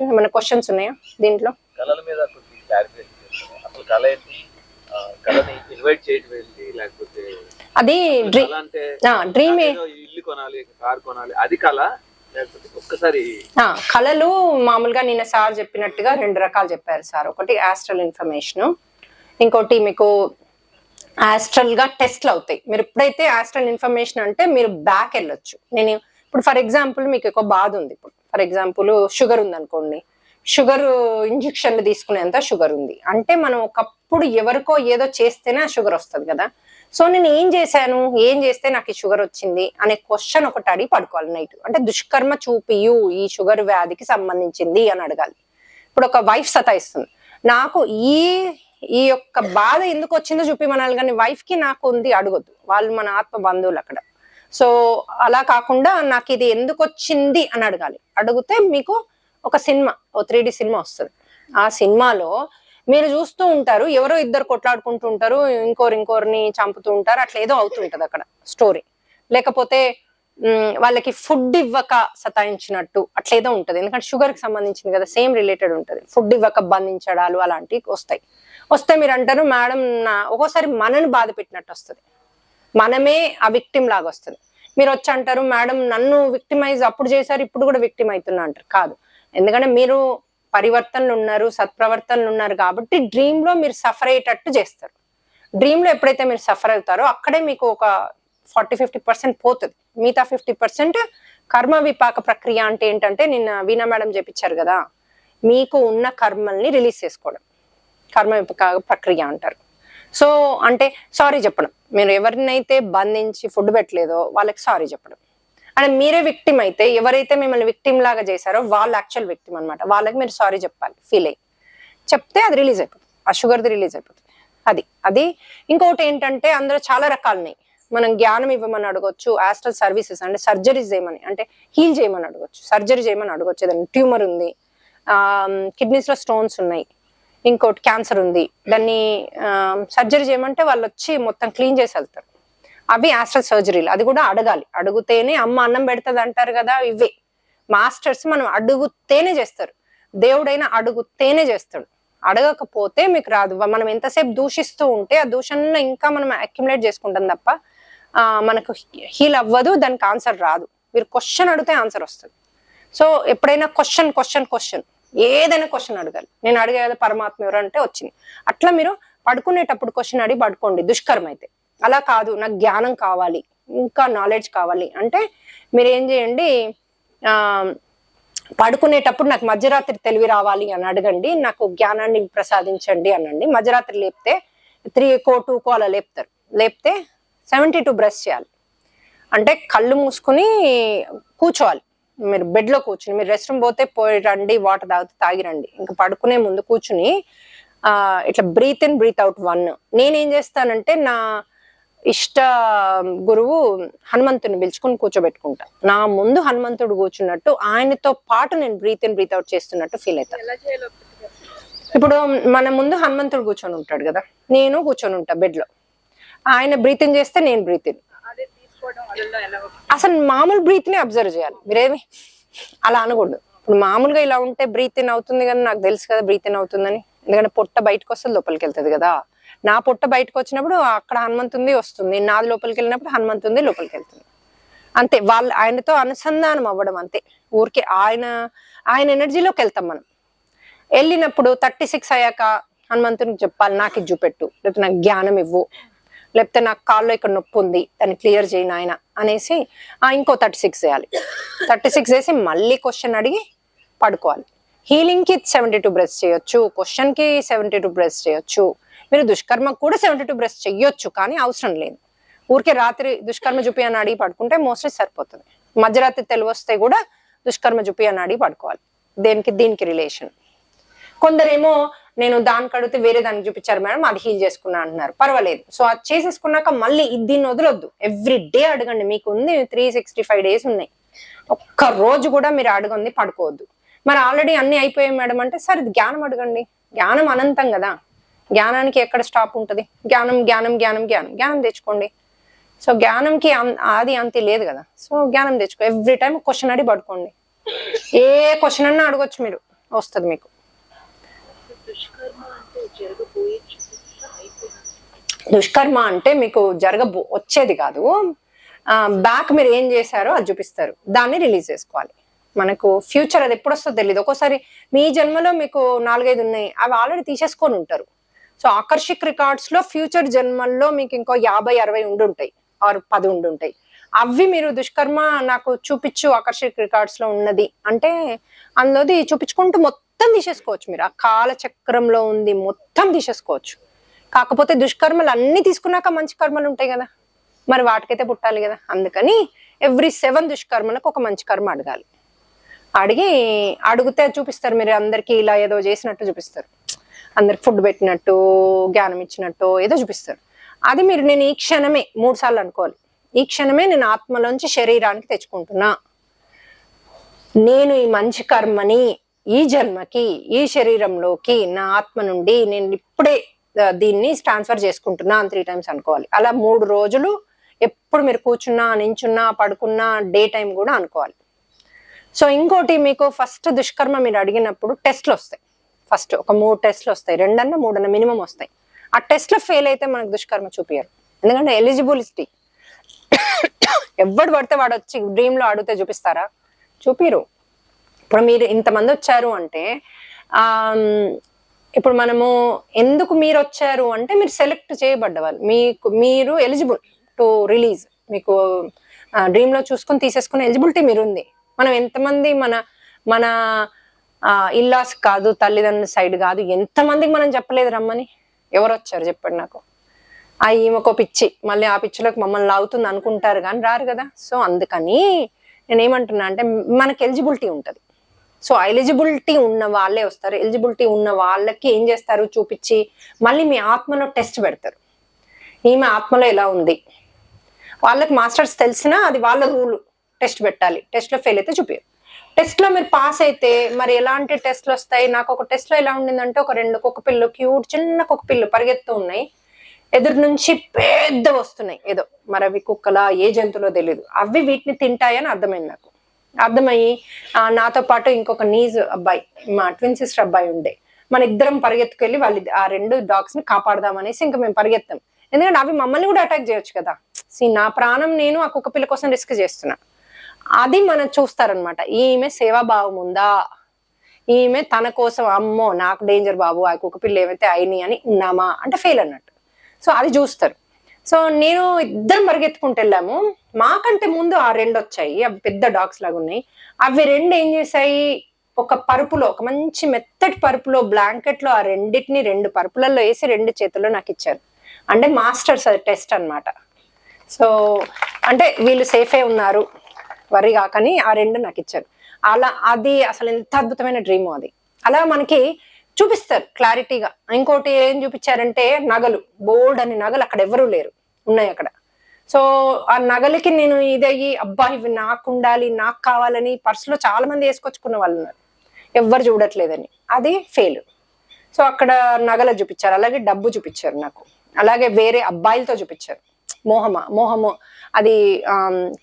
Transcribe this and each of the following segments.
ఏమైనా క్వశ్చన్స్ ఉన్నాయా దీంట్లో? కళల మీద ఇన్వైట్ చేయడం లేకపోతే అది డ్రీమ్ ఏదో ఇల్లు కొనాలి కార్ కొనాలి అది కళ? లేకపోతే ఒక్కసారి కళలు మామూలుగా నిన్న సార్ చెప్పినట్టుగా రెండు రకాలు చెప్పారు సార్. ఒకటి ఆస్ట్రల్ ఇన్ఫర్మేషన్ ఇంకోటి మీకు ఆస్ట్రల్గా టెస్ట్లు అవుతాయి. మీరు ఎప్పుడైతే ఆస్ట్రల్ ఇన్ఫర్మేషన్ అంటే మీరు బ్యాక్ వెళ్ళొచ్చు. నేను ఇప్పుడు ఫర్ ఎగ్జాంపుల్ మీకు ఒక బాధ ఉంది ఇప్పుడు. ఫర్ ఎగ్జాంపుల్ షుగర్ ఉందనుకోండి. షుగర్ ఇంజక్షన్లు తీసుకునేంత షుగర్ ఉంది. అంటే మనం ఒకప్పుడు ఎవరికో ఏదో చేస్తేనే ఆ షుగర్ వస్తుంది కదా. సో నేను ఏం చేశాను? ఏం చేస్తే నాకు ఈ షుగర్ వచ్చింది? అనే క్వశ్చన్ ఒకటి అడిగి పడుకోవాలి నైట్. అంటే దుష్కర్మ చూపియు ఈ షుగర్ వ్యాధికి సంబంధించింది అని అడగాలి. ఇప్పుడు ఒక వైఫ్ సతాయిస్తుంది. నాకు ఈ ఈ యొక్క బాధ ఎందుకు వచ్చిందో చూపిమనాలి కానీ వైఫ్కి నాకు ఉంది అడగొద్దు. వాళ్ళు మన ఆత్మ బంధువులు అక్కడ. సో అలా కాకుండా నాకు ఇది ఎందుకు వచ్చింది అని అడగాలి. అడిగితే మీకు ఒక సినిమా ఓ త్రీ సినిమా వస్తుంది. ఆ సినిమాలో మీరు చూస్తూ ఉంటారు ఎవరో ఇద్దరు కొట్లాడుకుంటూ ఉంటారు ఇంకోరు ఇంకోరిని చంపుతూ ఉంటారు అట్లా ఏదో అవుతుంటది అక్కడ స్టోరీ. లేకపోతే వాళ్ళకి ఫుడ్ ఇవ్వక సతాయించినట్టు అట్లేదో ఏదో ఉంటది. ఎందుకంటే షుగర్కి సంబంధించింది కదా సేమ్ రిలేటెడ్ ఉంటది. ఫుడ్ ఇవ్వక బంధించడాలు అలాంటివి వస్తాయి. వస్తే మీరు అంటారు మేడం నా ఒక్కోసారి మనని బాధ పెట్టినట్టు వస్తుంది. మనమే ఆ విక్టిమ్ లాగా వస్తుంది. మీరు వచ్చి అంటారు మేడం నన్ను విక్టిమైజ్ అప్పుడు చేశారు ఇప్పుడు కూడా విక్టిమ్ అవుతున్నా అంటారు. కాదు. ఎందుకంటే మీరు పరివర్తనలు ఉన్నారు సత్ప్రవర్తనలు ఉన్నారు కాబట్టి డ్రీమ్లో మీరు సఫర్ అయ్యేటట్టు చేస్తారు. డ్రీమ్లో ఎప్పుడైతే మీరు సఫర్ అవుతారో అక్కడే మీకు ఒక ఫార్టీ ఫిఫ్టీ పర్సెంట్ పోతుంది. మిగతా ఫిఫ్టీ పర్సెంట్ కర్మ విపాక ప్రక్రియ అంటే ఏంటంటే నిన్న వీణా మేడం చెప్పించారు కదా మీకు ఉన్న కర్మల్ని రిలీజ్ చేసుకోవడం. కర్మ విపాక ప్రక్రియ అంటారు. సో అంటే సారీ చెప్పడం. మీరు ఎవరినైతే బంధించి ఫుడ్ పెట్టలేదో వాళ్ళకి సారీ చెప్పడం. అంటే మీరే విక్టిమ్ అయితే ఎవరైతే మిమ్మల్ని విక్టిమ్ లాగా చేశారో వాళ్ళు యాక్చువల్ విక్టిమ్ అనమాట వాళ్ళకి మీరు సారీ చెప్పాలి ఫీల్ అయ్యి. చెప్తే అది రిలీజ్ అయిపోతుంది. ఆ షుగర్ది రిలీజ్ అయిపోతుంది. అది అది. ఇంకొకటి ఏంటంటే అందులో చాలా రకాలున్నాయి. మనం జ్ఞానం ఇవ్వమని అడగొచ్చు ఆస్ట్రల్ సర్వీసెస్ అంటే సర్జరీస్ చేయమని అంటే హీల్ చేయమని అడగొచ్చు సర్జరీ చేయమని అడగొచ్చు. ఏదైనా ట్యూమర్ ఉంది కిడ్నీస్లో స్టోన్స్ ఉన్నాయి. ఇంకోటి క్యాన్సర్ ఉంది. దాన్ని సర్జరీ చేయమంటే వాళ్ళు వచ్చి మొత్తం క్లీన్ చేసి వెళ్తారు. అవి ఆస్ట్రల్ సర్జరీలు అది కూడా అడగాలి. అడుగుతేనే అమ్మ అన్నం పెడుతుంది అంటారు కదా ఇవే. మాస్టర్స్ మనం అడుగుతేనే చేస్తారు. దేవుడైనా అడుగుతేనే చేస్తాడు. అడగకపోతే మీకు రాదు. మనం ఎంతసేపు దూషిస్తూ ఉంటే ఆ దూషణలో ఇంకా మనం అక్యుములేట్ చేసుకుంటాం తప్ప మనకు హీల్ అవ్వదు దానికి ఆన్సర్ రాదు. మీరు క్వశ్చన్ అడిగితే ఆన్సర్ వస్తుంది. సో ఎప్పుడైనా క్వశ్చన్ క్వశ్చన్ క్వశ్చన్ ఏదైనా క్వశ్చన్ అడగాలి. నేను అడిగేది పరమాత్మ ఎవరు అంటే వచ్చింది. అట్లా మీరు పడుకునేటప్పుడు క్వశ్చన్ అడిగి పడుకోండి. దుష్కరం అయితే. అలా కాదు. నాకు జ్ఞానం కావాలి. ఇంకా నాలెడ్జ్ కావాలి. అంటే మీరు ఏం చేయండి? ఆ పడుకునేటప్పుడు నాకు మధ్యరాత్రి తెలివి రావాలి అని అడగండి. నాకు జ్ఞానాన్ని ప్రసాదించండి అనండి. మధ్యరాత్రి లేపితే త్రీ కో టూ కో అలా లేపుతారు. లేపితే సెవెంటీ టూ బ్రష్ చేయాలి. అంటే కళ్ళు మూసుకుని కూర్చోవాలి. మీరు బెడ్లో కూర్చుని మీరు రెస్ట్ రూమ్ పోతే పోయి రండి వాటర్ తాగితే తాగి రండి ఇంకా పడుకునే ముందు కూర్చుని ఆ ఇట్లా breathe in breathe out one నేనేం చేస్తానంటే నా ఇష్ట గురువు హనుమంతుని పిలుచుకుని కూర్చోబెట్టుకుంటా. నా ముందు హనుమంతుడు కూర్చున్నట్టు ఆయనతో పాటు నేను బ్రీత్ ఇన్ బ్రీత్ అవుట్ చేస్తున్నట్టు ఫీల్ అవుతాను ఇప్పుడు మన ముందు హనుమంతుడు కూర్చొని ఉంటాడు కదా నేను కూర్చొని ఉంటా బెడ్లో. ఆయన బ్రీత్ ఇన్ చేస్తే నేను బ్రీత్ ఇన్ అదే తీసుకోవడం వల్ల ఎలా అసలు మామూలు బ్రీత్ని అబ్జర్వ్ చేయాలి. మీరేమి అలా అనకూడదు. ఇప్పుడు మామూలుగా ఇలా ఉంటే బ్రీత్ ఇన్ అవుతుంది కానీ నాకు తెలుసు కదా బ్రీత్ ఇన్ అవుతుందని. ఎందుకంటే పొట్ట బయటకు వస్తే లోపలికి వెళ్తుంది కదా. నా పొట్ట బయటకు వచ్చినప్పుడు అక్కడ హనుమంతుంది వస్తుంది. నాది లోపలికి వెళ్ళినప్పుడు హనుమంతుంది లోపలికి వెళ్తుంది. అంతే. వాళ్ళ ఆయనతో అనుసంధానం అవ్వడం అంతే. ఊరికే ఆయన ఆయన ఎనర్జీలోకి వెళ్తాం మనం. వెళ్ళినప్పుడు థర్టీ సిక్స్ అయ్యాక హనుమంతునికి చెప్పాలి నాకు ఇది చూపెట్టు. లేకపోతే నాకు జ్ఞానం ఇవ్వు. లేకపోతే నాకు కాల్లో ఇక్కడ నొప్పి ఉంది దాన్ని క్లియర్ చేయను ఆయన అనేసి ఆ ఇంకో థర్టీ సిక్స్ చేయాలి థర్టీ సిక్స్ చేసి మళ్ళీ క్వశ్చన్ అడిగి పడుకోవాలి. హీలింగ్కి సెవెంటీ టూ బ్రెస్ చేయొచ్చు క్వశ్చన్కి సెవెంటీ టూ బ్రెస్ చేయొచ్చు. మీరు దుష్కర్మకు కూడా సెవెంటీ టూ బ్రెస్ చెయ్యొచ్చు కానీ అవసరం లేదు. ఊరికే రాత్రి దుష్కర్మ చూపి అని అడిగి పడుకుంటే మోస్ట్లీ సరిపోతుంది. మధ్యరాత్రి తెలివి వస్తే కూడా దుష్కర్మ చూపి అని అడిగి పడుకోవాలి. దేనికి దీనికి రిలేషన్ కొందరేమో నేను దానికి అడిగితే వేరే దానికి చూపించారు మేడం అది హీల్ చేసుకున్నా అంటున్నారు. పర్వాలేదు. సో అది చేసేసుకున్నాక మళ్ళీ ఇది దీన్ని వదలొద్దు. ఎవ్రీ డే అడగండి మీకు ఉంది త్రీ సిక్స్టీ ఫైవ్ డేస్ ఉన్నాయి. ఒక్క రోజు కూడా మీరు అడగండి పడుకోవద్దు. మరి ఆల్రెడీ అన్ని అయిపోయాయి మేడం అంటే సరే ఇది జ్ఞానం అడగండి. జ్ఞానం అనంతం కదా. జ్ఞానానికి ఎక్కడ స్టాప్ ఉంటుంది? జ్ఞానం జ్ఞానం జ్ఞానం జ్ఞానం జ్ఞానం తెచ్చుకోండి. సో జ్ఞానంకి అం- ఆది అంతి లేదు కదా. సో జ్ఞానం తెచ్చుకో. ఎవ్రీ టైం క్వశ్చన్ అడిగి పడుకోండి. ఏ క్వశ్చన్ అన్నా అడగొచ్చు మీరు. వస్తుంది మీకు. దుష్కర్మ అంటే మీకు జరగబో వచ్చేది కాదు. బ్యాక్ మీరు ఏం చేశారో అది చూపిస్తారు. దాన్ని రిలీజ్ చేసుకోవాలి. మనకు ఫ్యూచర్ అది ఎప్పుడు వస్తుందో తెలియదు ఒక్కోసారి మీ జన్మలో మీకు నాలుగైదు ఉన్నాయి. అవి ఆల్రెడీ తీసేసుకొని ఉంటారు. సో ఆకర్షిక్ రికార్డ్స్లో ఫ్యూచర్ జన్మల్లో మీకు ఇంకో యాభై అరవై ఉండుంటాయి ఆరు పది ఉండుంటాయి అవి మీరు దుష్కర్మ నాకు చూపించు ఆకర్షిక్ రికార్డ్స్లో ఉన్నది. అంటే అందులోది చూపించుకుంటూ మొత్తం మొత్తం తీసేసుకోవచ్చు మీరు. ఆ కాల చక్రంలో ఉంది మొత్తం తీసేసుకోవచ్చు. కాకపోతే దుష్కర్మలు అన్ని తీసుకున్నాక మంచి కర్మలు ఉంటాయి కదా. మరి వాటికైతే పుట్టాలి కదా. అందుకని ఎవ్రీ సెవెన్ దుష్కర్మలకు ఒక మంచి కర్మ అడగాలి. అడిగి అడిగితే చూపిస్తారు మీరు అందరికి ఇలా ఏదో చేసినట్టు చూపిస్తారు. అందరికి ఫుడ్ పెట్టినట్టు జ్ఞానం ఇచ్చినట్టు ఏదో చూపిస్తారు. అది మీరు నేను ఈ క్షణమే మూడు సార్లు అనుకోవాలి. ఈ క్షణమే నేను ఆత్మలోంచి శరీరానికి తెచ్చుకుంటున్నా. నేను ఈ మంచి కర్మని ఈ జన్మకి ఈ శరీరంలోకి నా ఆత్మ నుండి నేను ఇప్పుడే దీన్ని ట్రాన్స్ఫర్ చేసుకుంటున్నా అని త్రీ టైమ్స్ అనుకోవాలి. అలా మూడు రోజులు ఎప్పుడు మీరు కూర్చున్నా నించున్నా పడుకున్నా డే టైం కూడా అనుకోవాలి. సో ఇంకోటి మీకు ఫస్ట్ దుష్కర్మ మీరు అడిగినప్పుడు టెస్ట్లు వస్తాయి. ఫస్ట్ ఒక మూడు టెస్ట్లు వస్తాయి. రెండన్నా మూడన్నా మినిమం వస్తాయి. ఆ టెస్ట్లో ఫెయిల్ అయితే మనకు దుష్కర్మ చూపించరు ఎందుకంటే ఎలిజిబిలిటీ ఎవడు పడితే వాడు వచ్చి డ్రీమ్లో అడిగితే చూపిస్తారా? చూపిరు. ఇప్పుడు మీరు ఇంతమంది వచ్చారు అంటే ఇప్పుడు మనము ఎందుకు మీరు వచ్చారు అంటే మీరు సెలెక్ట్ చేయబడ్డవాళ్ళు. మీకు మీరు ఎలిజిబుల్ టు రిలీజ్. మీకు డ్రీమ్లో చూసుకొని తీసేసుకునే ఎలిజిబిలిటీ మీరు ఉంది మనం ఎంతమంది మన మన ఇల్లాస్ కాదు తల్లిదండ్రుల సైడ్ కాదు ఎంతమందికి మనం చెప్పలేదు రమ్మని? ఎవరు వచ్చారు చెప్పండి నాకు. ఆ ఈమెకో పిచ్చి. మళ్ళీ ఆ పిచ్చిలోకి మమ్మల్ని లాగుతుంది అనుకుంటారు కానీ రారు కదా. సో అందుకని నేనేమంటున్నా అంటే మనకి ఎలిజిబిలిటీ ఉంటుంది. సో ఎలిజిబిలిటీ ఉన్న వాళ్ళే వస్తారు. ఎలిజిబిలిటీ ఉన్న వాళ్ళకి ఏం చేస్తారు? చూపించి మళ్ళీ మీ ఆత్మలో టెస్ట్ పెడతారు. ఈమె ఆత్మలో ఎలా ఉంది? వాళ్ళకి మాస్టర్స్ తెలిసినా అది వాళ్ళ రూల్ టెస్ట్ పెట్టాలి. టెస్ట్లో ఫెయిల్ అయితే చూపించారు టెస్ట్లో మీరు పాస్ అయితే మరి ఎలాంటి టెస్ట్లు వస్తాయి? నాకు ఒక టెస్ట్లో ఎలా ఉండిందంటే ఒక రెండు కుక్క పిల్లు క్యూట్ చిన్న కుక్క పిల్లు పరిగెత్తు ఉన్నాయి. ఎదురు నుంచి పెద్ద వస్తున్నాయి. ఏదో మరి అవి కుక్కలా ఏ జంతువులో తెలియదు అవి వీటిని తింటాయని అర్థమైంది నాకు. అర్థమయ్యి నాతో పాటు ఇంకొక నీజ్ అబ్బాయి మా ట్విన్ సిస్టర్ అబ్బాయి ఉండే. మన ఇద్దరం పరిగెత్తుకెళ్ళి వాళ్ళు ఆ రెండు డాగ్స్ని కాపాడదామనేసి ఇంకా మేము పరిగెత్తాం. ఎందుకంటే అవి మమ్మల్ని కూడా అటాక్ చేయొచ్చు కదా. సీ నా ప్రాణం నేను ఆ కుక్క పిల్ల కోసం రిస్క్ చేస్తున్నా. అది మనం చూస్తారనమాట. ఈమె సేవాభావం ఉందా? ఈమె తన కోసం అమ్మో నాకు డేంజర్ బాబు ఆ కుక్క పిల్ల ఏమైతే అయినాయి అని ఉన్నామా? అంటే ఫెయిల్ అన్నట్టు. సో అది చూస్తారు. సో నేను ఇద్దరం పరిగెత్తుకుంటూ వెళ్ళాము. మాకంటే ముందు ఆ రెండు వచ్చాయి. అవి పెద్ద డాగ్స్ లాగా ఉన్నాయి. అవి రెండు ఏం చేశాయి? ఒక పరుపులో ఒక మంచి మెత్తటి పరుపులో బ్లాంకెట్లో ఆ రెండింటిని రెండు పరుపులలో వేసి రెండు చేతుల్లో నాకు ఇచ్చారు. అంటే మాస్టర్స్ అది టెస్ట్ అన్నమాట. సో అంటే వీళ్ళు సేఫే ఉన్నారు. వరి కాకని ఆ రెండు నాకు ఇచ్చారు. అలా అది అసలు ఎంత అద్భుతమైన డ్రీమ్ అది. అలా మనకి చూపిస్తారు క్లారిటీగా. ఇంకోటి ఏం చూపించారంటే నగలు. బోల్డ్ అని నగలు అక్కడ ఎవరూ లేరు. ఉన్నాయి అక్కడ. సో ఆ నగలకి నేను ఇదయ్యి అబ్బా ఇవి నాకు ఉండాలి నాకు కావాలని పర్సులో చాలా మంది వేసుకొచ్చుకున్న వాళ్ళు ఉన్నారు. ఎవ్వరు చూడట్లేదని. అది ఫెయిల్ సో అక్కడ నగలు చూపించారు అలాగే డబ్బు చూపించారు నాకు. అలాగే వేరే అబ్బాయిలతో చూపించారు. మోహమ మోహము అది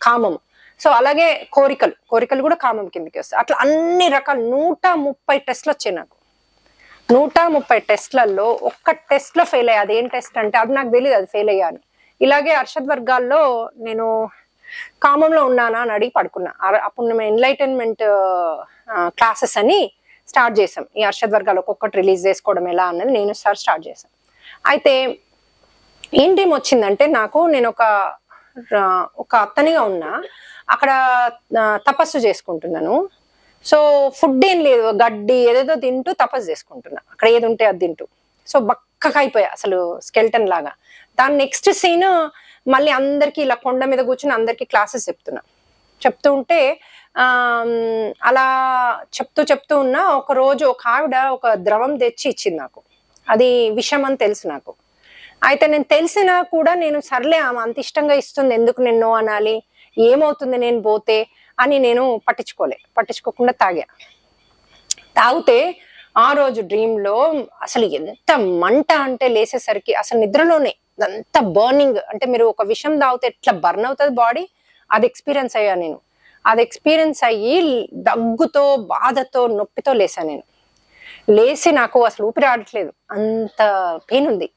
కామం. సో అలాగే కోరికలు కోరికలు కూడా కామం కిందకి వస్తాయి. అట్లా అన్ని రకాల నూట ముప్పై టెస్ట్లు వచ్చాయి నాకు. నూట ముప్పై టెస్ట్లలో ఒక్క టెస్ట్లో ఫెయిల్ అయ్యా. అదేం టెస్ట్ అంటే అది నాకు తెలియదు అది ఫెయిల్ అయ్యాను ఇలాగే అర్షద్ వర్గాల్లో నేను కామంలో ఉన్నానా అని అడిగి పడుకున్నా. అప్పుడు మేము ఎన్లైటన్మెంట్ క్లాసెస్ అని స్టార్ట్ చేసాం ఈ అర్షద్ వర్గాలు ఒక్కొక్కటి రిలీజ్ చేసుకోవడం ఎలా అన్నది నేను సార్ స్టార్ట్ చేశాను. అయితే ఏంటేం వచ్చిందంటే నాకు నేను ఒక ఒక అత్తనిగా ఉన్నా. అక్కడ తపస్సు చేసుకుంటున్నాను. సో ఫుడ్ ఏం లేదు. గడ్డి ఏదేదో తింటూ తపస్సు చేసుకుంటున్నా. అక్కడ ఏది ఉంటే అది తింటూ. సో బక్కగా అయిపోయా అసలు స్కెల్టన్ లాగా. దాని నెక్స్ట్ సీన్ మళ్ళీ అందరికి ఇలా కొండ మీద కూర్చుని అందరికి క్లాసెస్ చెప్తున్నా. చెప్తూ ఉంటే అలా చెప్తూ చెప్తూ ఉన్నా ఒక రోజు ఒక ఆవిడ ఒక ద్రవం తెచ్చి ఇచ్చింది నాకు. అది విషం అని తెలుసు నాకు. అయితే నేను తెలిసినా కూడా నేను సర్లే ఆమె అంత ఇష్టంగా ఇస్తుంది ఎందుకు నిన్ను అనాలి? ఏమవుతుంది నేను పోతే? అని నేను పట్టించుకోలే. పట్టించుకోకుండా తాగా. తాగితే ఆ రోజు డ్రీమ్లో అసలు ఎంత మంట అంటే లేసేసరికి అసలు నిద్రలోనే అంత బర్నింగ్ అంటే మీరు ఒక విషయం తాగితే ఎట్లా బర్న్ అవుతుంది బాడీ అది ఎక్స్పీరియన్స్ అయ్యా నేను. అది ఎక్స్పీరియన్స్ అయ్యి దగ్గుతో బాధతో నొప్పితో లేసా నేను. లేచి నాకు అసలు ఊపిరి ఆడట్లేదు. అంత పెయిన్ ఉంది.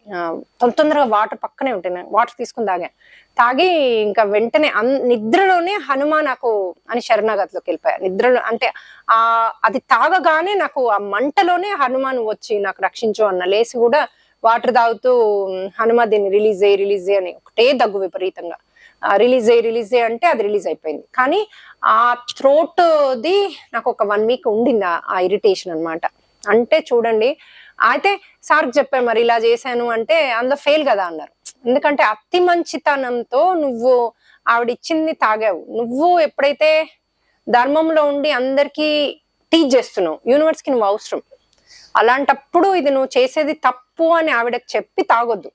తొందర తొందరగా వాటర్ పక్కనే ఉంటాయి వాటర్ తీసుకుని తాగా. తాగి ఇంకా వెంటనే నిద్రలోనే హనుమ నాకు అని శరణాగతిలోకి వెళ్ళిపోయా. నిద్రలో అంటే ఆ అది తాగగానే నాకు ఆ మంటలోనే హనుమాన్ వచ్చి నాకు రక్షించు అన్న లేసి కూడా వాటర్ తాగుతూ "ఉమ్, హనుమ దీన్ని రిలీజ్ అయ్యి రిలీజ్ అయ్యి అని ఒకటే దగ్గు విపరీతంగా. రిలీజ్ అయ్యి రిలీజ్ అయ్యి అంటే అది రిలీజ్ అయిపోయింది. కానీ ఆ థ్రోట్ ది నాకు ఒక వన్ వీక్ ఉండింది ఆ- ఇరిటేషన్ అన్నమాట. అంటే చూడండి అయితే సార్కి చెప్పాను మరి ఇలా చేశాను అంటే అందులో ఫెయిల్ కదా అన్నారు. ఎందుకంటే అతి మంచితనంతో నువ్వు ఆవిడ ఇచ్చింది తాగావు. నువ్వు ఎప్పుడైతే ధర్మంలో ఉండి అందరికీ టీచ్ చేస్తున్నావు యూనివర్స్కి నువ్వు అవసరం. అలాంటప్పుడు ఇది నువ్వు చేసేది తప్పు అని ఆవిడకి చెప్పి తాగొద్దు.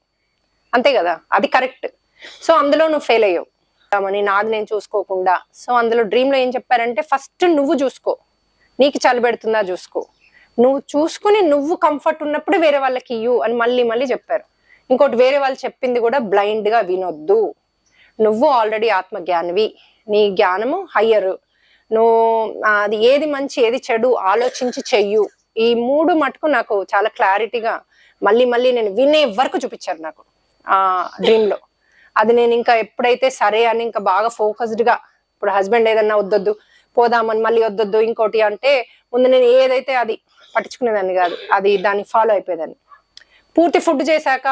అంతే కదా? అది కరెక్ట్. సో అందులో నువ్వు ఫెయిల్ అయ్యావు. అని నాది నేను చూసుకోకుండా. సో అందులో డ్రీమ్లో ఏం చెప్పారంటే ఫస్ట్ నువ్వు చూసుకో. నీకు చలి పెడుతుందా చూసుకో. నువ్వు చూసుకుని నువ్వు కంఫర్ట్ ఉన్నప్పుడు వేరే వాళ్ళకి ఇయ్యు అని మళ్ళీ మళ్ళీ చెప్పారు. ఇంకోటి వేరే వాళ్ళు చెప్పింది కూడా బ్లైండ్గా వినొద్దు. నువ్వు ఆల్రెడీ ఆత్మజ్ఞానివి. నీ జ్ఞానము హయ్యరు నువ్వు అది ఏది మంచి ఏది చెడు ఆలోచించి చెయ్యు. ఈ మూడు మటుకు నాకు చాలా క్లారిటీగా మళ్ళీ మళ్ళీ నేను వినే వరకు చూపించారు నాకు ఆ డ్రీమ్లో. అది నేను ఇంకా ఎప్పుడైతే సరే అని ఇంకా బాగా ఫోకస్డ్గా ఇప్పుడు హస్బెండ్ ఏదన్నా వద్దొద్దు పోదామని మళ్ళీ వద్దొద్దు ఇంకోటి అంటే ముందు నేను ఏదైతే అది పట్టించుకునేదాన్ని కాదు అది దాన్ని ఫాలో అయిపోయేదాన్ని. పూర్తి ఫుడ్ చేశాక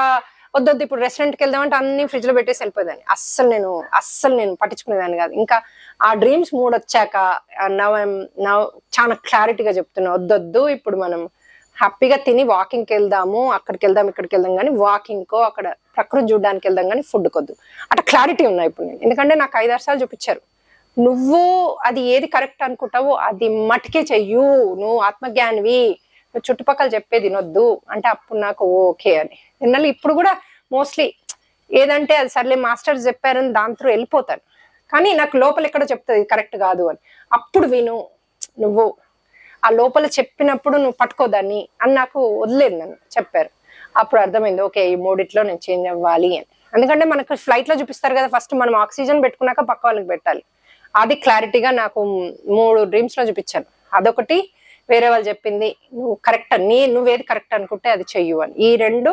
వద్దొద్దు ఇప్పుడు రెస్టారెంట్కి వెళ్దామంటే అన్ని ఫ్రిడ్జ్లో పెట్టేసి వెళ్ళిపోయేదాన్ని. అస్సలు నేను అస్సలు నేను పట్టించుకునేదాన్ని కాదు. ఇంకా ఆ డ్రీమ్స్ మూడు వచ్చాక నవ్ నవ్ చాలా క్లారిటీగా చెప్తున్నా వద్దొద్దు ఇప్పుడు మనం హ్యాపీగా తిని వాకింగ్కి వెళ్దాము అక్కడికి వెళ్దాం ఇక్కడికి వెళ్దాం కానీ వాకింగ్కో అక్కడ ప్రకృతి చూడడానికి వెళ్దాం కానీ ఫుడ్ కొద్దు. అట్లా క్లారిటీ ఉన్నాయి ఇప్పుడు నేను. ఎందుకంటే నాకు ఐదు సార్లు చూపించారు. నువ్వు అది ఏది కరెక్ట్ అనుకుంటావో అది మటుకే చెయ్యు నువ్వు ఆత్మజ్ఞానివి చుట్టుపక్కల చెప్పేది వినొద్దు అంటే అప్పుడు నాకు ఓకే అని. నిన్నలు ఇప్పుడు కూడా మోస్ట్లీ ఏదంటే అది సర్లే మాస్టర్స్ చెప్పారని దాని త్రూ వెళ్ళిపోతాను. కానీ నాకు లోపల ఎక్కడో చెప్తుంది కరెక్ట్ కాదు అని. అప్పుడు విను నువ్వు ఆ లోపల చెప్పినప్పుడు నువ్వు పట్టుకోదాన్ని అని నాకు వదిలేదు నన్ను చెప్పారు. అప్పుడు అర్థమైంది ఓకే ఈ మూడిట్లో నేను చేంజ్ అవ్వాలి అని. ఎందుకంటే మనకు ఫ్లైట్లో చూపిస్తారు కదా ఫస్ట్ మనం ఆక్సిజన్ పెట్టుకున్నాక పక్క వాళ్ళకి పెట్టాలి. అది క్లారిటీగా నాకు మూడు డ్రీమ్స్లో చూపించాను. అదొకటి వేరే వాళ్ళు చెప్పింది నువ్వు కరెక్ట్ నీ నువ్వేది కరెక్ట్ అనుకుంటే అది చెయ్యు అని. ఈ రెండు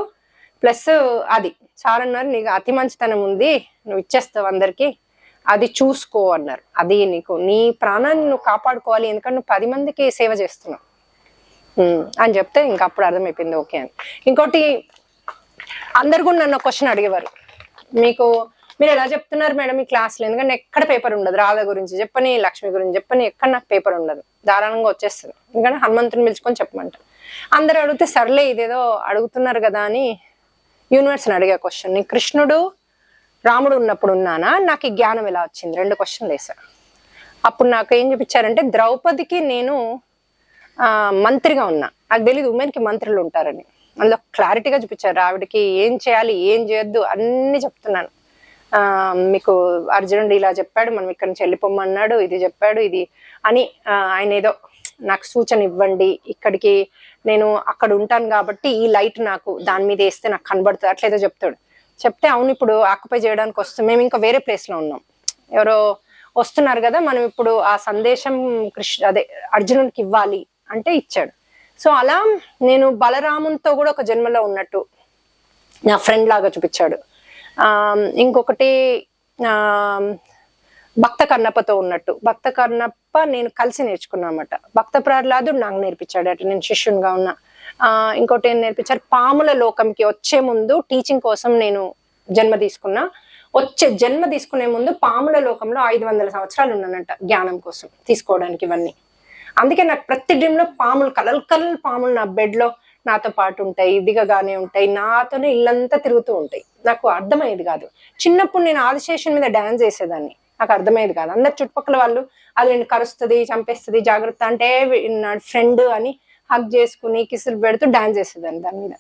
ప్లస్ అది సార్ అన్నారు నీకు అతి మంచితనం ఉంది నువ్వు ఇచ్చేస్తావు అందరికి అది చూసుకో అన్నారు. అది నీకు నీ ప్రాణాన్ని నువ్వు కాపాడుకోవాలి ఎందుకంటే నువ్వు పది మందికి సేవ చేస్తున్నావు. అని చెప్తే ఇంకా అప్పుడు అర్థమైపోయింది ఓకే అని. ఇంకోటి అందరు కూడా నన్ను క్వశ్చన్ అడిగేవారు. మీకు మీరు ఎలా చెప్తున్నారు మేడం ఈ క్లాస్లో ఎందుకంటే ఎక్కడ పేపర్ ఉండదు రాధ గురించి చెప్పని లక్ష్మి గురించి చెప్పని ఎక్కడ నాకు పేపర్ ఉండదు. ధారాళంగా వచ్చేస్తుంది. ఎందుకంటే హనుమంతుని పిలుచుకొని చెప్పమంటారు అందరు అడిగితే సర్లే ఇదేదో అడుగుతున్నారు కదా అని యూనివర్స్ని అడిగే క్వశ్చన్ నీ కృష్ణుడు రాముడు ఉన్నప్పుడు ఉన్నానా? నాకు ఈ జ్ఞానం ఎలా వచ్చింది? రెండు క్వశ్చన్లు వేశారు అప్పుడు నాకు ఏం చూపించారంటే ద్రౌపదికి నేను మంత్రిగా ఉన్నా. నాకు తెలియదు ఉమెన్కి మంత్రులు ఉంటారని. అందులో క్లారిటీగా చూపించారు. ఆవిడకి ఏం చేయాలి ఏం చేయొద్దు అన్ని చెప్తున్నాను. ఆ మీకు అర్జునుడు ఇలా చెప్పాడు మనం ఇక్కడ నుంచి వెళ్ళిపోమన్నాడు ఇది చెప్పాడు ఇది అని ఆయన ఏదో నాకు సూచన ఇవ్వండి ఇక్కడికి నేను అక్కడ ఉంటాను కాబట్టి ఈ లైట్ నాకు దాని మీద వేస్తే నాకు కనబడుతుంది అట్లయితే చెప్తాడు. చెప్తే అవును ఇప్పుడు ఆక్యుపై చేయడానికి వస్తుంది. మేము ఇంకా వేరే ప్లేస్లో ఉన్నాం. ఎవరో వస్తున్నారు కదా మనం ఇప్పుడు ఆ సందేశం కృష్ణ అదే అర్జునుడికి ఇవ్వాలి అంటే ఇచ్చాడు. సో అలా నేను బలరామునితో కూడా ఒక జన్మలో ఉన్నట్టు నా ఫ్రెండ్ లాగా చూపించాడు. ఇంకొకటి భక్త కన్నప్పతో ఉన్నట్టు. భక్త కన్నప్ప నేను కలిసి నేర్చుకున్నా అనమాట భక్త ప్రహ్లాదుడు నాకు నేర్పించాడు. అటు నేను శిష్యునిగా ఉన్నా. ఇంకోటి ఏం నేర్పించారు? పాముల లోకంకి వచ్చే ముందు టీచింగ్ కోసం నేను జన్మ తీసుకున్నా. వచ్చే జన్మ తీసుకునే ముందు పాముల లోకంలో ఐదు వందల సంవత్సరాలు ఉన్నానంట జ్ఞానం కోసం తీసుకోవడానికి ఇవన్నీ. అందుకే నాకు ప్రతి డ్రీమ్లో పాములు కలల్ కలల్ పాములు నా బెడ్లో నాతో పాటు ఉంటాయి దిగగానే ఉంటాయి నాతోనే ఇల్లంతా తిరుగుతూ ఉంటాయి. నాకు అర్థమయ్యేది కాదు. చిన్నప్పుడు నేను ఆదిశేషన్ మీద డాన్స్ చేసేదాన్ని. నాకు అర్థమయ్యేది కాదు. అందరు చుట్టుపక్కల వాళ్ళు అది నేను కరుస్తుంది చంపేస్తుంది జాగ్రత్త అంటే ఫ్రెండ్ అని హక్ చేసుకుని కిసులు పెడుతూ డాన్స్ చేసేదాన్ని దాని మీద.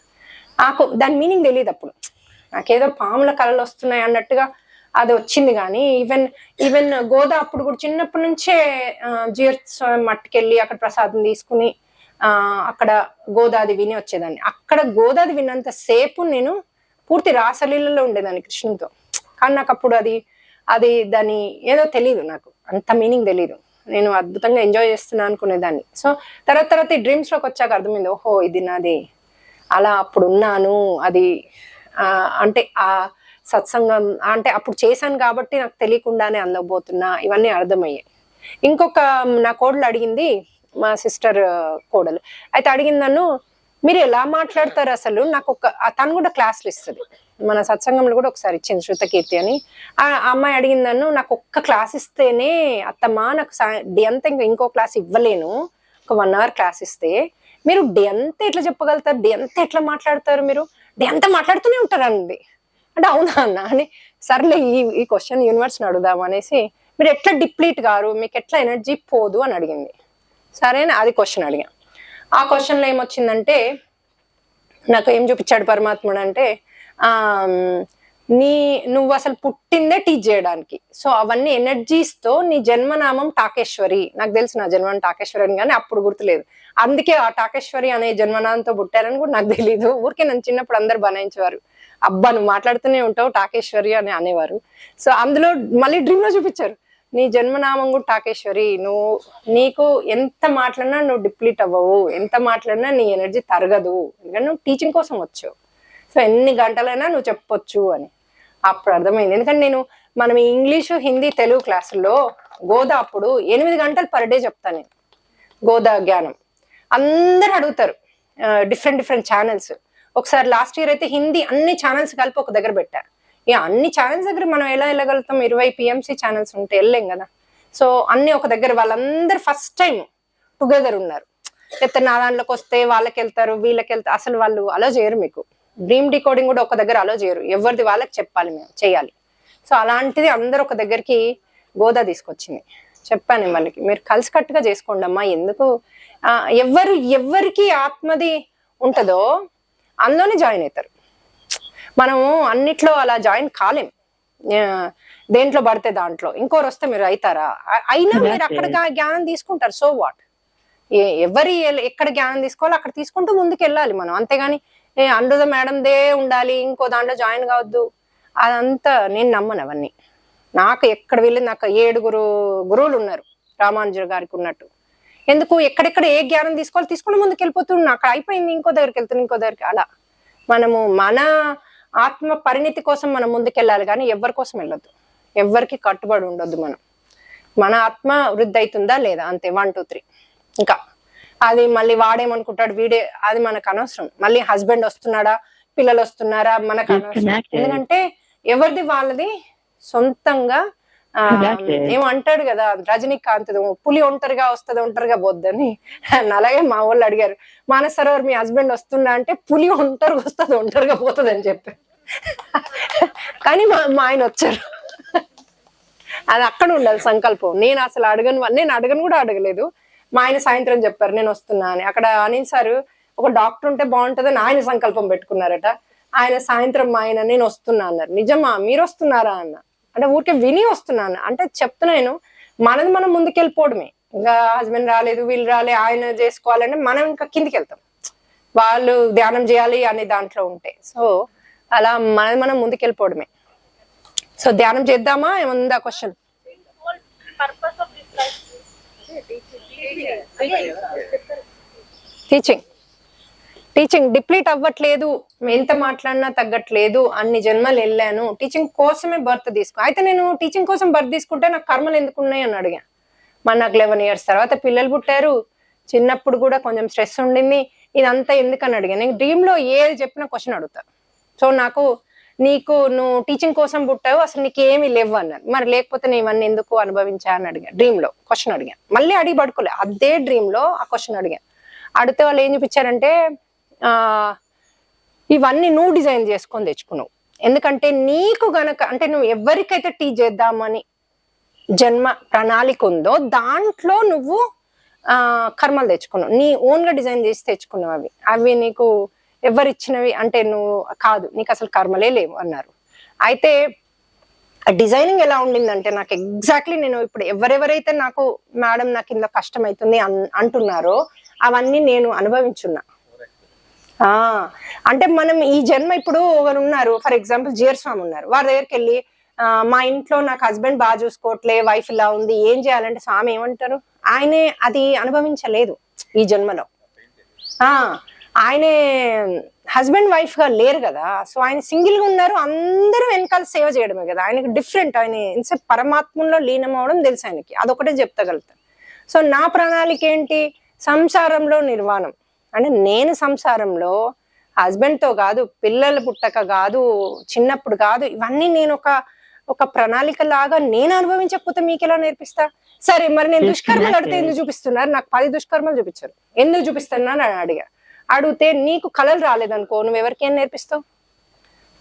నాకు దాని మీనింగ్ తెలియదు అప్పుడు. నాకేదో పాముల కళలు వస్తున్నాయి అన్నట్టుగా అది వచ్చింది కానీ ఈవెన్ ఈవెన్ గోదా అప్పుడు కూడా చిన్నప్పటి నుంచే జీర్స్వామి మట్టుకెళ్ళి అక్కడ ప్రసాదం తీసుకుని అక్కడ గోదాది విని వచ్చేదాన్ని. అక్కడ గోదాది విన్నంత సేపు నేను పూర్తి రాసలీలలో ఉండేదాన్ని కృష్ణునితో. కానీ నాకు అప్పుడు అది అది దాని ఏదో తెలియదు నాకు. అంత మీనింగ్ తెలియదు నేను అద్భుతంగా ఎంజాయ్ చేస్తున్నా అనుకునేదాన్ని. సో తర్వాత తర్వాత ఈ డ్రీమ్స్లోకి వచ్చాక అర్థమైంది ఓహో ఇది నాది. అలా అప్పుడు ఉన్నాను. అది అంటే ఆ సత్సంగం అంటే అప్పుడు చేశాను కాబట్టి నాకు తెలియకుండానే అందబోతున్నా ఇవన్నీ అర్థమయ్యాయి. ఇంకొక నా కోడలు అడిగింది మా సిస్టర్ కోడలు. అయితే అడిగింది నన్ను మీరు ఎలా మాట్లాడతారు అసలు? నాకు ఒక తను కూడా క్లాసులు ఇస్తుంది. మన సత్సంగంలో కూడా ఒకసారి ఇచ్చింది శృతకీర్తి అని. ఆ అమ్మాయి అడిగింది నన్ను నాకు ఒక్క క్లాస్ ఇస్తేనే అత్తమ్మా నాకు డే అంతా ఇంకా ఇంకో క్లాస్ ఇవ్వలేను. ఒక వన్ అవర్ క్లాస్ ఇస్తే మీరు డే అంతా ఎట్లా చెప్పగలుగుతారు? డే అంతా ఎట్లా మాట్లాడతారు మీరు? డే అంతా మాట్లాడుతూనే ఉంటారు అంది అంటే అవునా అన్న? అని సర్లే ఈ ఈ క్వశ్చన్ యూనివర్స్ని అడుగుదాం అనేసి మీరు ఎట్లా డిప్లీట్ గారు? మీకు ఎట్లా ఎనర్జీ పోదు అని అడిగింది. సరేనా? అది క్వశ్చన్ అడిగాను ఆ క్వశ్చన్లో ఏమొచ్చిందంటే నాకు ఏం చూపించాడు పరమాత్ముడు అంటే నీ నువ్వు అసలు పుట్టిందే టీచ్ చేయడానికి. సో అవన్నీ ఎనర్జీస్తో నీ జన్మనామం టాకేశ్వరి. నాకు తెలుసు నా జన్మం టాకేశ్వరి అని కానీ అప్పుడు గుర్తులేదు. అందుకే ఆ టాకేశ్వరి అనే జన్మనామంతో పుట్టారని కూడా నాకు తెలియదు ఊరికే నన్ను చిన్నప్పుడు అందరు బనాయించేవారు. అబ్బా నువ్వు మాట్లాడుతూనే ఉంటావు టాకేశ్వరి అని అనేవారు. సో అందులో మళ్ళీ డ్రీమ్లో చూపించారు. నీ జన్మనామం కూడా టాకేశ్వరి. నువ్వు నీకు ఎంత మాట్లాడినా నువ్వు డిప్లీట్ అవ్వవు. ఎంత మాట్లాడినా నీ ఎనర్జీ తరగదు. ఎందుకంటే నువ్వు టీచింగ్ కోసం వచ్చావు. సో ఎన్ని గంటలైనా నువ్వు చెప్పొచ్చు అని. అప్పుడు అర్థమైంది. ఎందుకంటే నేను మనం ఇంగ్లీషు హిందీ తెలుగు క్లాసుల్లో గోదా అప్పుడు ఎనిమిది గంటలు పర్ డే చెప్తాను నేను. గోదా జ్ఞానం. అందరు అడుగుతారు. Different different channels. ఒకసారి లాస్ట్ ఇయర్ అయితే హిందీ అన్ని ఛానల్స్ కలిపి ఒక దగ్గర పెట్టారు అన్ని ఛానల్స్ దగ్గర మనం ఎలా వెళ్ళగలుగుతాం? ఇరవై పిఎంసీ ఛానల్స్ ఉంటే వెళ్ళలేం కదా. సో అన్ని ఒక దగ్గర వాళ్ళందరూ ఫస్ట్ టైం టుగెదర్ ఉన్నారు. లేకపోతే నా దాంట్లోకి వస్తే వాళ్ళకి వెళ్తారు వీళ్ళకి వెళ్తారు. అసలు వాళ్ళు అలో చేయరు మీకు. డ్రీమ్ డికోడింగ్ కూడా ఒక దగ్గర అలో చేయరు. ఎవరిది వాళ్ళకి చెప్పాలి మేము చేయాలి. సో అలాంటిది అందరూ ఒక దగ్గరికి గోదా తీసుకొచ్చింది. చెప్పాను వాళ్ళకి మీరు కలిసికట్టుగా చేసుకోండి అమ్మా ఎందుకు? ఎవరు ఎవరికి ఆత్మది ఉంటుందో అందులోనే జాయిన్ అవుతారు. మనము అన్నిట్లో అలా జాయిన్ కాలేం. దేంట్లో పడితే దాంట్లో. ఇంకోరు వస్తే మీరు అవుతారా అయినా మీరు అక్కడ జ్ఞానం తీసుకుంటారు. So what? ఎవరి ఎక్కడ జ్ఞానం తీసుకోవాలో అక్కడ తీసుకుంటూ ముందుకు వెళ్ళాలి మనం. అంతేగాని ఏ అండుద మేడందే ఉండాలి ఇంకో దాంట్లో జాయిన్ కావద్దు. అదంతా నేను నమ్మను అవన్నీ. నాకు ఎక్కడ వెళ్ళి నాకు ఏడుగురు గురువులు ఉన్నారు రామానుజు గారికి ఉన్నట్టు. ఎందుకు? ఎక్కడెక్కడ ఏ జ్ఞానం తీసుకోవాలి తీసుకుని ముందుకు వెళ్ళిపోతున్నా అక్కడ అయిపోయింది ఇంకో దగ్గరికి వెళ్తున్నా ఇంకో దగ్గరికి. అలా. మనము మన ఆత్మ పరిణితి కోసం మనం ముందుకెళ్ళాలి కానీ ఎవరి కోసం వెళ్ళొద్దు. ఎవరికి కట్టుబడి ఉండొద్దు మనం. మన ఆత్మ వృద్ధి అవుతుందా లేదా? అంతే వన్ టూ త్రీ ఇంకా అది మళ్ళీ వాడేమనుకుంటాడు? వీడే అది మనకు అనవసరం. మళ్ళీ హస్బెండ్ వస్తున్నాడా? పిల్లలు వస్తున్నారా? మనకు అనవసరం. ఎందుకంటే ఎవరిది వాళ్ళది? సొంతంగా ఆ, Connected. ఏమో అంటాడు కదా రజనీకాంత్ పులి ఒంటరిగా వస్తుంది ఒంటరిగా పోద్దని. అలాగే మా వాళ్ళు అడిగారు మానసరోవర్ మీ హస్బెండ్ వస్తుందా అంటే పులి ఒంటరిగా వస్తుంది ఒంటరిగా పోతుంది అని చెప్పి. కానీ మా మా ఆయన వచ్చారు. అది అక్కడ ఉండాలి సంకల్పం. నేను అసలు అడగను నేను అడగను కూడా అడగలేదు. మా ఆయన సాయంత్రం చెప్పారు నేను వస్తున్నా అని. అక్కడ అనిల్ సార్ ఒక డాక్టర్ ఉంటే బాగుంటుందని ఆయన సంకల్పం పెట్టుకున్నారట. ఆయన సాయంత్రం మా ఆయన నేను వస్తున్నా అన్నారు. నిజమా? మీరు వస్తున్నారా? అన్న. అంటే ఊరికే విని వస్తున్నాను. అంటే చెప్తున్నాను మనది మనం ముందుకెళ్ళిపోవడమే. ఇంకా హస్బెండ్ రాలేదు వీళ్ళు రాలే ఆయన చేసుకోవాలంటే మనం ఇంకా కిందికి వెళ్తాం వాళ్ళు ధ్యానం చేయాలి అనే దాంట్లో ఉంటే. సో అలా మనది మనం ముందుకెళ్ళిపోవడమే. సో ధ్యానం చేద్దామా? ఏముందా క్వశ్చన్ టీచింగ్ టీచింగ్ డిప్లీట్ అవ్వట్లేదు ఎంత మాట్లాడినా తగ్గట్లేదు అన్ని జన్మలు వెళ్ళాను. టీచింగ్ కోసమే బర్త్ తీసుకో. అయితే నేను టీచింగ్ కోసం బర్త్ తీసుకుంటే నాకు కర్మలు ఎందుకు ఉన్నాయి అని అడిగా మరి నాకు లెవెన్ ఇయర్స్ తర్వాత పిల్లలు పుట్టారు. చిన్నప్పుడు కూడా కొంచెం స్ట్రెస్ ఉండింది. ఇదంతా ఎందుకని అడిగా నేను డ్రీమ్లో ఏది చెప్పినా క్వశ్చన్ అడుగుతా. సో నాకు నీకు నువ్వు టీచింగ్ కోసం పుట్టావు అసలు నీకు ఏమి లేవు అన్నారు. మరి లేకపోతే నేను ఇవన్నీ ఎందుకు అనుభవించా అని అడిగా డ్రీమ్లో క్వశ్చన్ అడిగాను. మళ్ళీ అడిగి పడుకోలే. అదే డ్రీమ్లో ఆ క్వశ్చన్ అడిగాను. అడిగితే వాళ్ళు ఏం చూపించారంటే ఇవన్నీ నువ్వు డిజైన్ చేసుకొని తెచ్చుకున్నావు. ఎందుకంటే నీకు గనక అంటే నువ్వు ఎవరికైతే టీ చేద్దామని జన్మ ప్రణాళిక ఉందో దాంట్లో నువ్వు కర్మలు తెచ్చుకున్నావు. నీ ఓన్గా డిజైన్ చేసి తెచ్చుకున్నావు అవి. అవి నీకు ఎవరిచ్చినవి అంటే నువ్వు కాదు నీకు అసలు కర్మలే లేవు అన్నారు. అయితే డిజైనింగ్ ఎలా ఉండిందంటే నాకు ఎగ్జాక్ట్లీ నేను ఇప్పుడు ఎవరెవరైతే నాకు మేడం నాకు ఇందులో కష్టం అవుతుంది అన్- అంటున్నారో అవన్నీ నేను అనుభవించున్నా. అంటే మనం ఈ జన్మ ఇప్పుడు ఒకరు ఉన్నారు ఫర్ ఎగ్జాంపుల్ జియర్ స్వామి ఉన్నారు. వారి దగ్గరికి వెళ్ళి మా ఇంట్లో నాకు హస్బెండ్ బాగా చూసుకోవట్లే వైఫ్ ఇలా ఉంది ఏం చేయాలంటే స్వామి ఏమంటారు? ఆయనే అది అనుభవించలేదు ఈ జన్మలో. ఆ ఆయనే హస్బెండ్ వైఫ్గా లేరు కదా సో ఆయన సింగిల్గా ఉన్నారు అందరూ వెనకాల సేవ చేయడమే కదా. ఆయనకి డిఫరెంట్ ఆయన ఇన్సెప్ట్ పరమాత్మలో లీనం అవడం తెలుసు ఆయనకి. అదొకటే చెప్తగలుగుతాను సో నా ప్రణాళిక ఏంటి? సంసారంలో నిర్వాణం. అంటే నేను సంసారంలో husband తో కాదు పిల్లలు పుట్టక కాదు చిన్నప్పుడు కాదు ఇవన్నీ నేను ఒక ఒక ప్రణాళిక లాగా నేను అనుభవించకపోతే మీకు ఎలా నేర్పిస్తా? సరే మరి నేను దుష్కర్మలు అడిగితే ఎందుకు చూపిస్తున్నారు? నాకు పది దుష్కర్మలు చూపించారు. ఎందుకు చూపిస్తున్నా అని అడిగా. అడిగితే నీకు కళలు రాలేదనుకో నువ్వు ఎవరికి ఏం నేర్పిస్తావు?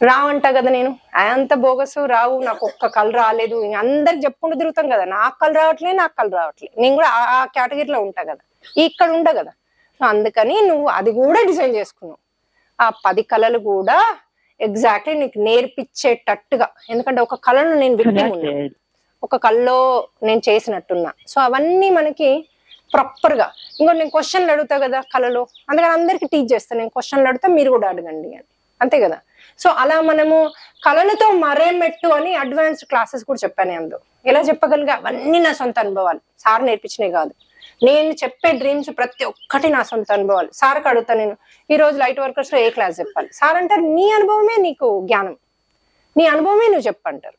రావంట కదా నేను. అంత బోగసు రావు నాకు ఒక్క కళ రాలేదు. అందరికి చెప్పుకుంటూ తిరుగుతాం కదా. నాకు కళ రావట్లే నాకు కళ రావట్లే. నేను కూడా ఆ- ఆ కేటగిరీలో ఉంటా కదా. ఇక్కడ ఉండ కదా. సో అందుకని నువ్వు అది కూడా డిజైన్ చేసుకున్నావు. ఆ పది కళలు కూడా ఎగ్జాక్ట్లీ నీకు నేర్పించేటట్టుగా. ఎందుకంటే ఒక కళను నేను Connected. ఒక కల్లో నేను చేసినట్టున్నా. సో అవన్నీ మనకి ప్రాపర్గా ఇంకో నేను క్వశ్చన్లు అడుగుతా కదా కళలో. అందుకని అందరికి టీచ్ చేస్తాను నేను క్వశ్చన్లు అడుగుతా మీరు కూడా అడగండి అని. అంతే కదా? సో అలా మనము కళలతో మరేమెట్టు అని అడ్వాన్స్డ్ క్లాసెస్ కూడా చెప్పాను అందు ఎలా చెప్పగలిగా? అవన్నీ నా సొంత అనుభవాలు. సార్ నేర్పించినవి కాదు. నేను చెప్పే డ్రీమ్స్ ప్రతి ఒక్కటి నా సొంత అనుభవాలు. సార్కి అడుగుతా నేను ఈ రోజు లైట్ వర్కర్స్లో ఏ క్లాస్ చెప్పాలి? సార్ అంటారు నీ అనుభవమే నీకు జ్ఞానం. నీ అనుభవమే నువ్వు చెప్పంటారు.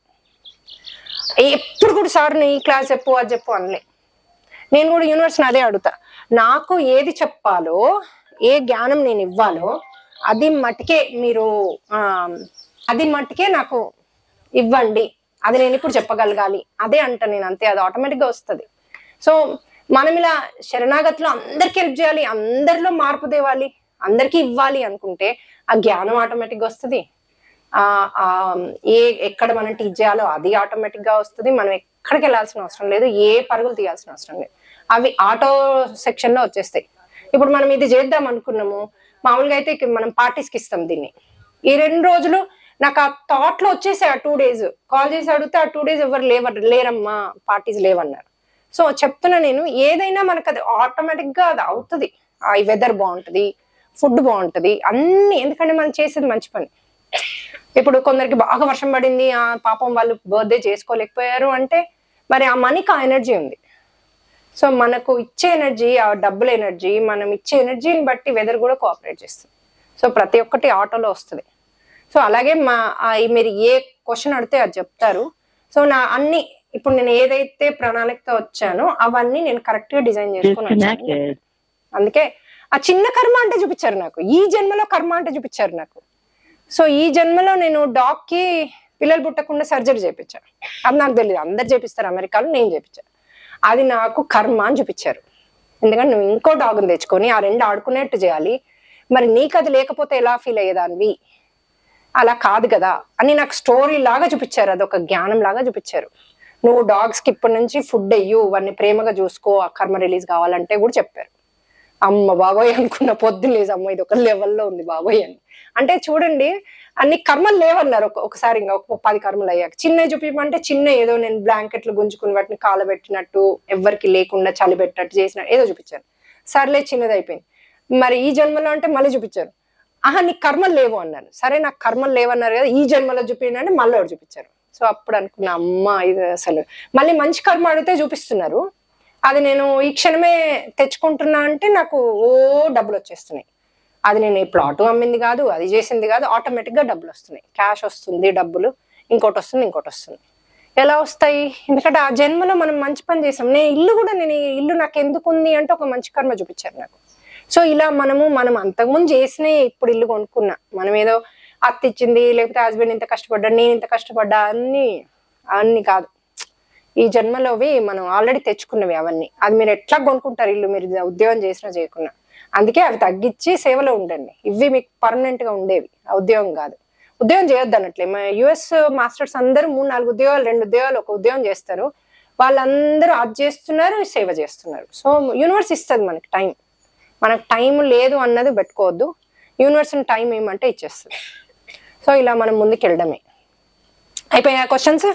ఎప్పుడు కూడా సార్ నీ క్లాస్ చెప్పు అది చెప్పు అనలే. నేను కూడా యూనివర్స్ని అదే అడుగుతా. నాకు ఏది చెప్పాలో ఏ జ్ఞానం నేను ఇవ్వాలో అది మటుకే మీరు అది మటుకే నాకు ఇవ్వండి. అది నేను ఇప్పుడు చెప్పగలగాలి. అదే అంట నేను అంతే అది ఆటోమేటిక్గా వస్తుంది. సో మనం ఇలా శరణాగతిలో అందరికి హెల్ప్ చేయాలి అందరిలో మార్పు తేవాలి అందరికీ ఇవ్వాలి అనుకుంటే ఆ జ్ఞానం ఆటోమేటిక్గా వస్తుంది. ఆ ఏ ఎక్కడ మనం టీచ్ చేయాలో అది ఆటోమేటిక్గా వస్తుంది. మనం ఎక్కడికి వెళ్ళాల్సిన అవసరం లేదు ఏ పరుగులు తీయాల్సిన అవసరం లేదు. అవి ఆటో సెక్షన్లో వచ్చేస్తాయి. ఇప్పుడు మనం ఇది చేద్దాం అనుకున్నాము. మామూలుగా అయితే మనం పార్టీస్కి ఇస్తాం దీన్ని. ఈ రెండు రోజులు నాకు ఆ థాట్లో వచ్చేసాయి ఆ టూ డేస్ కాల్ చేసి అడిగితే ఆ టూ డేస్ ఎవరు లేవ లేరమ్మా పార్టీస్ లేవన్నారు. సో చెప్తున్నా నేను ఏదైనా మనకు అది ఆటోమేటిక్గా అది అవుతుంది. ఆ ఈ వెదర్ బాగుంటుంది ఫుడ్ బాగుంటుంది అన్ని ఎందుకంటే మనం చేసేది మంచి పని. ఇప్పుడు కొందరికి బాగా వర్షం పడింది ఆ పాపం వాళ్ళు బర్త్డే చేసుకోలేకపోయారు అంటే మరి ఆ మనీకి ఆ ఎనర్జీ ఉంది. సో మనకు ఇచ్చే ఎనర్జీ ఆ డబ్బుల ఎనర్జీ మనం ఇచ్చే ఎనర్జీని బట్టి వెదర్ కూడా కోఆపరేట్ చేస్తుంది. సో ప్రతి ఒక్కటి ఆటోలో వస్తుంది. సో అలాగే మా మీరు ఏ క్వశ్చన్ అడితే అది చెప్తారు. సో నా అన్ని ఇప్పుడు నేను ఏదైతే ప్రణాళికతో వచ్చానో అవన్నీ నేను కరెక్ట్గా డిజైన్ చేసుకుని వచ్చాను. Disconnected. అందుకే ఆ చిన్న కర్మ అంటే చూపించారు నాకు. ఈ జన్మలో కర్మ అంటే చూపించారు నాకు. సో ఈ జన్మలో నేను డాగ్కి పిల్లలు పుట్టకుండా సర్జరీ చేయించా అది నాకు తెలియదు అందరు చేపిస్తారు. అమెరికాలో నేను చేయించా అది నాకు కర్మ అని చూపించారు. ఎందుకంటే నువ్వు ఇంకో డాగ్ని తెచ్చుకొని ఆ రెండు ఆడుకునేట్టు చేయాలి. మరి నీకు అది లేకపోతే ఎలా ఫీల్ అయ్యేదానివి? అలా కాదు కదా అని నాకు స్టోరీ లాగా చూపించారు. అది ఒక జ్ఞానం లాగా చూపించారు. నువ్వు డాగ్స్కి ఇప్పటి నుంచి ఫుడ్ అయ్యు వాడిని ప్రేమగా చూసుకో ఆ కర్మ రిలీజ్ కావాలంటే కూడా చెప్పారు. అమ్మ బాబోయ్ అనుకున్న పొద్దున్న లేదు అమ్మ ఇది ఒక లెవెల్లో ఉంది బాబోయ్ అని. అంటే చూడండి అన్ని కర్మలు లేవన్నారు. ఒకసారి ఇంకా ఒక పది కర్మలు అయ్యాక. చిన్న చూపించమంటే చిన్న ఏదో నేను బ్లాంకెట్లు గుంజుకుని వాటిని కాలబెట్టినట్టు ఎవరికి లేకుండా చలి పెట్టినట్టు చేసిన ఏదో చూపించారు. సర్లే చిన్నది అయిపోయింది. మరి ఈ జన్మలో అంటే మళ్ళీ చూపించారు. ఆహా నీకు కర్మలు లేవు అన్నారు. సరే నాకు కర్మలు లేవన్నారు కదా ఈ జన్మలో చూపించండి మళ్ళీ ఒకటి చూపించారు? సో అప్పుడు అనుకున్నా అమ్మ ఇది అసలు. మళ్ళీ మంచి కర్మ అడిగితే చూపిస్తున్నారు. అది నేను ఈ క్షణమే తెచ్చుకుంటున్నా అంటే నాకు ఓ డబ్బులు వచ్చేస్తున్నాయి. అది నేను ఈ ప్లాట్ అమ్మింది కాదు అది చేసింది కాదు ఆటోమేటిక్గా డబ్బులు వస్తున్నాయి. క్యాష్ వస్తుంది డబ్బులు. ఇంకోటి వస్తుంది ఇంకోటి వస్తుంది. ఎలా వస్తాయి? ఎందుకంటే ఆ జన్మలో మనం మంచి పని చేసాం. నేను ఇల్లు కూడా నేను ఈ ఇల్లు నాకు ఎందుకు ఉంది అంటే ఒక మంచి కర్మ చూపించారు నాకు. సో ఇలా మనము మనం అంతకుముందు చేసినే ఇప్పుడు ఇల్లు కొనుక్కున్నా. మనం ఏదో అత్త ఇచ్చింది లేకపోతే హస్బెండ్ ఇంత కష్టపడ్డా నేను ఇంత కష్టపడ్డా అన్ని అన్ని కాదు. ఈ జన్మలోవి మనం ఆల్రెడీ తెచ్చుకున్నవి అవన్నీ. అది మీరు ఎట్లా కొనుక్కుంటారు ఇల్లు మీరు ఉద్యోగం చేసినా చేయకున్నా. అందుకే అవి తగ్గించి సేవలో ఉండండి. ఇవి మీకు పర్మనెంట్గా ఉండేవి. ఉద్యోగం కాదు. ఉద్యోగం చేయొద్దు అన్నట్లే. యుఎస్ మాస్టర్స్ అందరూ మూడు నాలుగు ఉద్యోగాలు రెండు ఉద్యోగాలు ఒక ఉద్యోగం చేస్తారు. వాళ్ళందరూ అది చేస్తున్నారు సేవ చేస్తున్నారు. సో యూనివర్స్ ఇస్తుంది మనకి టైం మనకు టైం లేదు అన్నది పెట్టుకోవద్దు. యూనివర్స్ టైం ఏమంటే ఇచ్చేస్తుంది. సో ఇలా మనం ముందుకు వెళ్ళడమే అయిపోయినా క్వశ్చన్స్